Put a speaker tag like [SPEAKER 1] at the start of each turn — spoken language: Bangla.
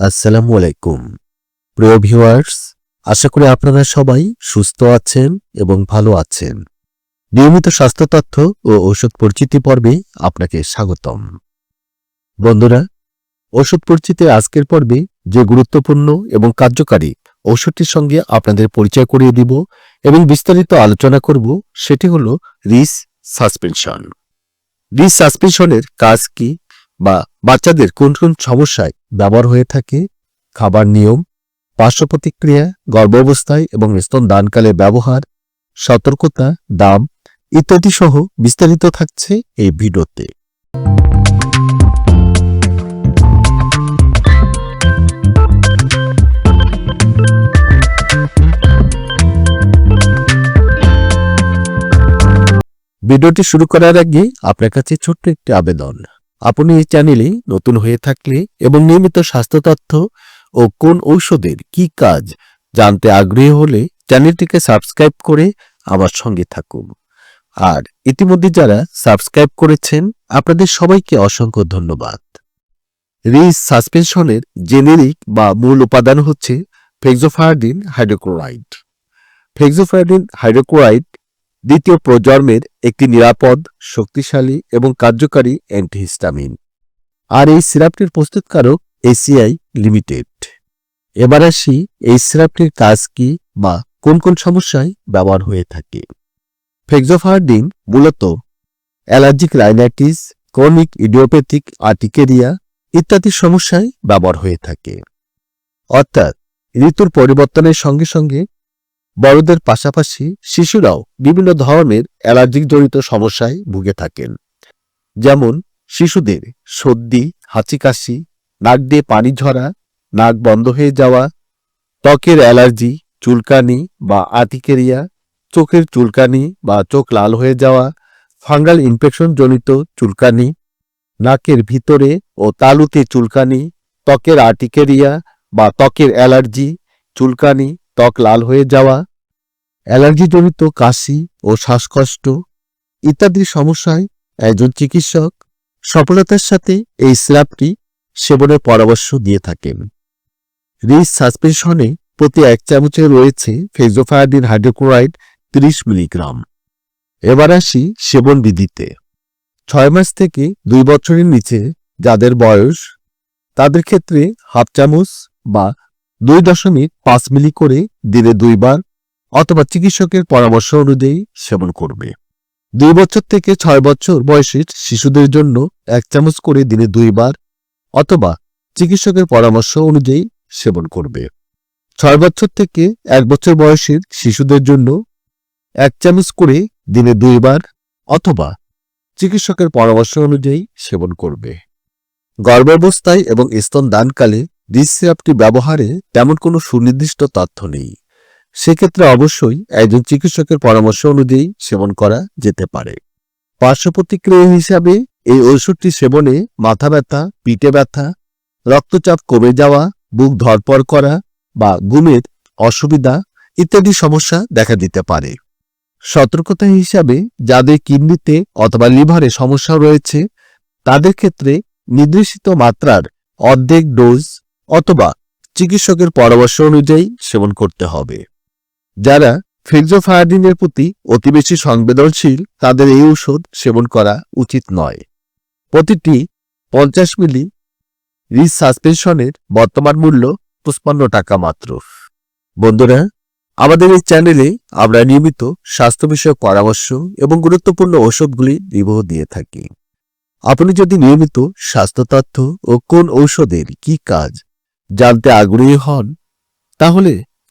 [SPEAKER 1] আসসালামু আলাইকুম। প্রিয় ভিউয়ার্স, আশা করি আপনারা সবাই সুস্থ আছেন এবং ভালো আছেন। নিয়মিত স্বাস্থ্য তথ্য ও ঔষধ পরিচিতি পর্বে আপনাকে স্বাগতম। বন্ধুরা ওষুধ পরিচিতির আজকের পর্বে যে গুরুত্বপূর্ণ এবং কার্যকারী ঔষধটির সঙ্গে আপনাদের পরিচয় করিয়ে দিব এবং বিস্তারিত আলোচনা করব সেটি হল রিস সাসপেনশন। রিস সাসপেনশনের কাজ কি বা বাচ্চাদের কোন কোন সমস্যায় ব্যবহার হয়ে থাকে, খাবার নিয়ম পার্শ্ব প্রতিক্রিয়া গর্ভাবস্থায় এবং স্তন দানকালে ব্যবহার, সতর্কতা, দাম ইত্যাদি সহ বিস্তারিত থাকছে এই ভিডিওতে। ভিডিওটি শুরু করার আগে আপনার কাছে ছোট্ট একটি আবেদন। আপনি এই চ্যানেলে নতুন হয়ে থাকলে এবং নিয়মিত স্বাস্থ্য তথ্য ও কোন ঔষধের কি কাজ জানতে আগ্রহী হলে চ্যানেলটিকে সাবস্ক্রাইব করে আমার সঙ্গে থাকুন। আর ইতিমধ্যে যারা সাবস্ক্রাইব করেছেন, আপনাদের সবাইকে অসংখ্য ধন্যবাদ। রিস সাসপেনশনের জেনেরিক বা মূল উপাদান হচ্ছে ফেক্সোফায়াডিন হাইড্রোক্লোরাইড। ফেক্সোফায়াডিন হাইড্রোক্লোরাইড দ্বিতীয় প্রজন্মের একটি নিরাপদ, শক্তিশালী এবং কার্যকারী অ্যান্টিহিস্টামিন। আর এই সিরাপটির প্রস্তুতকারক এসিআই লিমিটেড। এবার আসি এই সিরাপটির কাজ কি বা কোন কোন সমস্যায় ব্যবহার হয়ে থাকে। ফেক্সোফার্ডিন মূলত allergic rhinitis, chronic idiopathic urticaria ইত্যাদি সমস্যায় ব্যবহার হয়ে থাকে। অর্থাৎ ঋতুর পরিবর্তনের সঙ্গে সঙ্গে বড়দের পাশাপাশি শিশুরাও বিভিন্ন ধরনের অ্যালার্জিক জনিত সমস্যায় ভুগে থাকেন। যেমন শিশুদের সর্দি, হাঁচিকাশি, নাক দিয়ে পানি ঝরা, নাক বন্ধ হয়ে যাওয়া, ত্বকের অ্যালার্জি, চুলকানি বা আতিকেরিয়া চোখের চুলকানি বা চোখ লাল হয়ে যাওয়া, ফাঙ্গাল ইনফেকশন জনিত চুলকানি, নাকের ভিতরে ও তালুতে চুলকানি, ত্বকের আর্টিকেরিয়া বা ত্বকের অ্যালার্জি, চুলকানি, ত্বক লাল হয়ে যাওয়া অ্যালার্জিজনিত কাশি ও শ্বাসকষ্ট ইত্যাদি সমস্যায় একজন চিকিৎসক সফলতার সাথে এই সিরাপটি সেবনের পরামর্শ দিয়ে থাকেন। রিস সাসপেনশনে প্রতি এক চামচে রয়েছে ফেজোফায়াডিন হাইড্রোক্লোরাইড 30 মিলিগ্রাম। এবার আসি সেবন বিধিতে। ছয় মাস থেকে দুই বছরের নিচে যাদের বয়স, তাদের ক্ষেত্রে হাফ চামচ বা দুই দশমিক পাঁচ মিলি করে দিনে দুইবার অথবা চিকিৎসকের পরামর্শ অনুযায়ী সেবন করবে। দুই বছর থেকে ছয় বছর বয়সের শিশুদের জন্য এক চামচ করে দিনে দুইবার অথবা চিকিৎসকের পরামর্শ অনুযায়ী সেবন করবে। ছয় বছর থেকে এক বছর বয়সের শিশুদের জন্য এক চামচ করে দিনে দুইবার অথবা চিকিৎসকের পরামর্শ অনুযায়ী সেবন করবে। গর্ভাবস্থায় এবং স্তন দানকালে ডিস সিরাপটি ব্যবহারে তেমন কোনো সুনির্দিষ্ট তথ্য নেই। সেক্ষেত্রে অবশ্যই একজন চিকিৎসকের পরামর্শ অনুযায়ী সেবন করা যেতে পারে। পার্শ্ব প্রতিক্রিয়া হিসাবে এই ওষুধটি সেবনে মাথা ব্যথা, পিঠে ব্যথা, রক্তচাপ কমে যাওয়া, বুক ধরপর করা বা ঘুমের অসুবিধা ইত্যাদি সমস্যা দেখা দিতে পারে। সতর্কতা হিসাবে যাদের কিডনিতে অথবা লিভারে সমস্যা রয়েছে, তাদের ক্ষেত্রে নির্দেশিত মাত্রার অর্ধেক ডোজ অথবা চিকিৎসকের পরামর্শ অনুযায়ী সেবন করতে হবে। যারা ফেক্সোফায়াডিনের প্রতি অতি বেশি সংবেদনশীল, তাদের এই ঔষধ সেবন করা উচিত নয়। প্রতিটি পঞ্চাশ মিলি রিস সাসপেনশনের বর্তমান মূল্য পঁচপান্ন টাকা মাত্র। বন্ধুরা, আমাদের এই চ্যানেলে আমরা নিয়মিত স্বাস্থ্য বিষয়ক পরামর্শ এবং গুরুত্বপূর্ণ ঔষধগুলি রিভিউ দিয়ে থাকি। আপনি যদি নিয়মিত স্বাস্থ্য তথ্য ও কোন ঔষধের কি কাজ জানতে আগ্রহী হন, তাহলে